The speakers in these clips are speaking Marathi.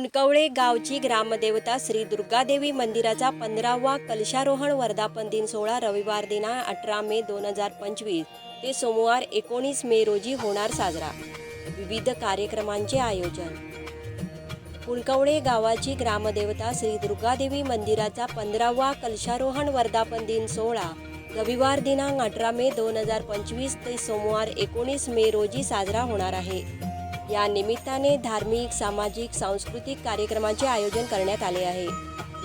कुणकवळे गावची ग्रामदेवता श्री दुर्गादेवी मंदिराचा पंधरावा कलशारोहण वर्धापन दिन सोहळा रविवार दिना अठरा मे दोन हजार पंचवीस. ते सोमवार एकोणीस मे रोजी होणार साजरा. विविध कार्यक्रमांचे आयोजन. कुणकवळे गावाची ग्रामदेवता श्री दुर्गादेवी मंदिराचा पंधरावा कलशारोहण वर्धापन दिन सोहळा रविवार दिनांक अठरा मे दोन हजार पंचवीस ते सोमवार एकोणीस मे रोजी साजरा होणार आहे. या निमित्ताने धार्मिक सामाजिक सांस्कृतिक कार्यक्रमाचे आयोजन करण्यात आले आहे.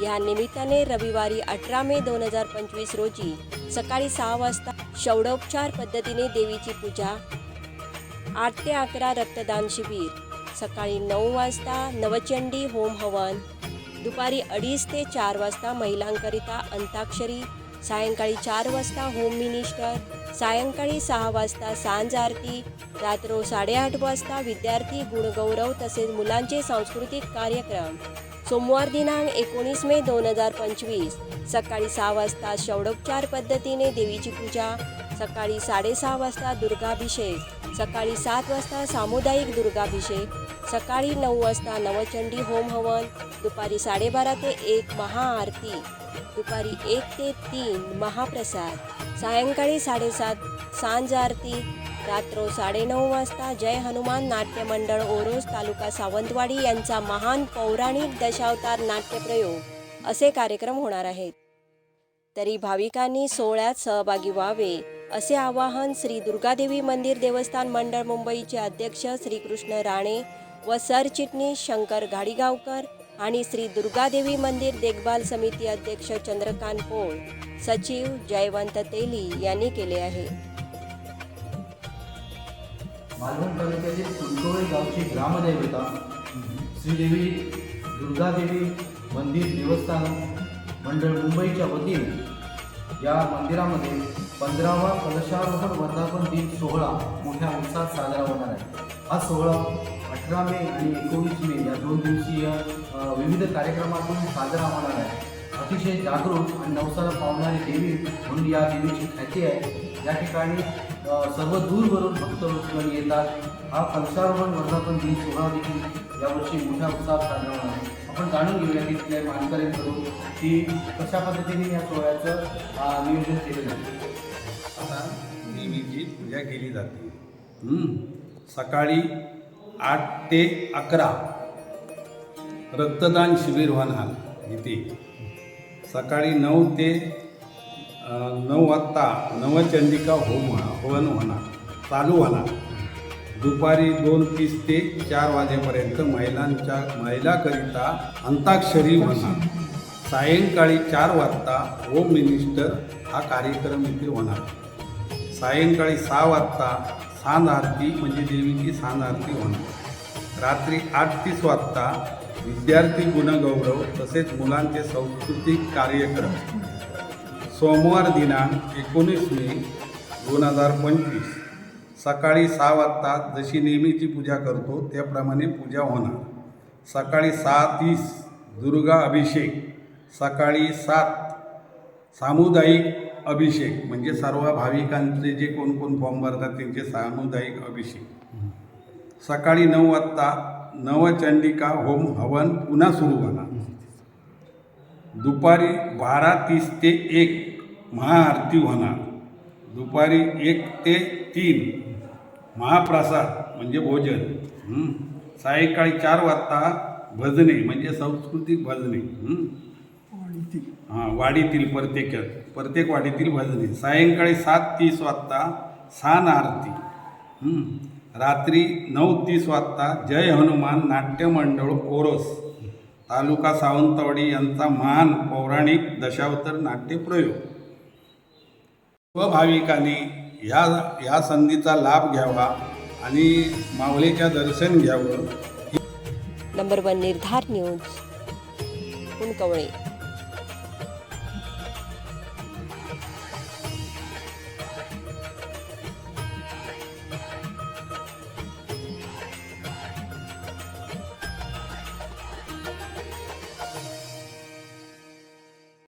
या निमित्ताने रविवारी अठरा मे दोन हजार पंचवीस रोजी सकाळी सहा वाजता शौडोपचार पद्धतीने देवीची पूजा आठ ते अकरा रक्तदान शिबिर सकाळी नऊ वाजता नवचंडी होम हवन दुपारी अडीच ते चार वाजता महिलांकरिता अंताक्षरी सायंकाळी चार वाजता होम मिनिस्टर सायंकाळी सहा वाजता सांज आरती रात्र साडेआठ वाजता विद्यार्थी गुणगौरव तसेच मुलांचे सांस्कृतिक कार्यक्रम. सोमवार दिनांक एकोणीस मे दोन हजार पंचवीस. सकाळी सहा वाजता षडोपचार पद्धतीने देवीची पूजा सकाळी साडेसहा वाजता दुर्गाभिषेक सकाळी सात वाजता सामुदायिक दुर्गाभिषेक सकाळी नऊ वाजता नवचंडी होम हवन दुपारी साडेबारा ते एक महाआरती दुपारी एक ते तीन महाप्रसाद सायंकाळी साडेसात सांज आरती रात्र साडेनऊ वाजता जय हनुमान नाट्य मंडळ ओरोस तालुका सावंतवाडी यांचा महान पौराणिक दशावतार नाट्यप्रयोग असे कार्यक्रम होणार आहेत. तरी भाविकांनी सोहळ्यात सहभागी व्हावे असे आवाहन श्री दुर्गादेवी मंदिर देवस्थान मंडळ मुंबईचे अध्यक्ष श्रीकृष्ण राणे व सरचिटणीस शंकर घाडीगावकर आणि श्री दुर्गादेवी मंदिर देखभाल समिती अध्यक्ष चंद्रकांत पोळ सचिव जयवंत तेली यांनी केले आहे. मालवण तालुक्यातील कुलकवळे गावची ग्रामदैवता श्रीदेवी दुर्गादेवी मंदिर देवस्थान मंडळ मुंबईच्या वतीने या मंदिरामध्ये पंधरावा कलशारोहण वर्धापन दिन सोहळा मोठ्या उत्साहात साजरा होणार आहे. हा सोहळा अठरा मे आणि एकोणीस मे या दोन दिवसीय विविध कार्यक्रमातून साजरा होणार आहे. अतिशय जागरूक आणि नवसाला पावणारी देवी म्हणून या देवीची ख्याती आहे. या ठिकाणी सर्व दूरवरून भक्तगण येतात. हा कलशारोहण वर्धापन दिन सोहळा देखील यावर्षी मोठ्या उत्साहात साजरा होणार आहे. आपण जाणून घेऊया की तिथल्या मानकऱ्यांकडून की कशा पद्धतीने या सोहळ्याचं नियोजन केलं जातं. आता देवीची पूजा केली जाते. सकाळी आठ ते अकरा. रक्तदान शिबिर होणार इथे. सकाळी नऊ ते नऊ वाजता नवचंडिका होम हवन होणार चालू होणार. दुपारी दोन तीस ते चार वाजेपर्यंत महिलांच्या महिलाकरिता अंताक्षरी होणार. सायंकाळी चार वाजता होम मिनिस्टर हा कार्यक्रम इथे होणार. सायंकाळी सहा वाजता सांज आरती म्हणजे देवीची सांज आरती होणार. रात्री आठ तीस वाजता विद्यार्थी गुणगौरव तसेच मुलांचे सांस्कृतिक कार्यक्रम. सोमवार दिनांक एकोणीस मे दोन हजार पंचवीस. सकाळी सहा वाजता जशी नेहमीची पूजा करतो त्याप्रमाणे पूजा होणार. सकाळी सहा तीस दुर्गा अभिषेक. सकाळी सात सामुदायिक अभिषेक म्हणजे सर्व भाविकांचे जे कोण कोण फॉर्म भरतात त्यांचे सामुदायिक अभिषेक. सकाळी नऊ वाजता नवचंडिका होम हवन पुन्हा सुरू होणार. दुपारी बारा तीस ते एक महाआरती होणार. दुपारी एक ते तीन महाप्रसाद म्हणजे भोजन. सायंकाळी चार वाजता भजने म्हणजे सांस्कृतिक भजने. हां वाडीतील प्रत्येक प्रत्येक वाडीतील भजने. सायंकाळी सात तीस वाजता सान आरती. रात्री नऊ तीस वाजता जय हनुमान नाट्य मंडळ तालुका सावंतवाडी यांचा महान पौराणिक दशावतर नाट्य प्रयोग व भाविकांनी ह्या ह्या संधीचा लाभ घ्यावा आणि माऊलीच्या दर्शन घ्यावं. Number one Nirdhar news. Kunkavale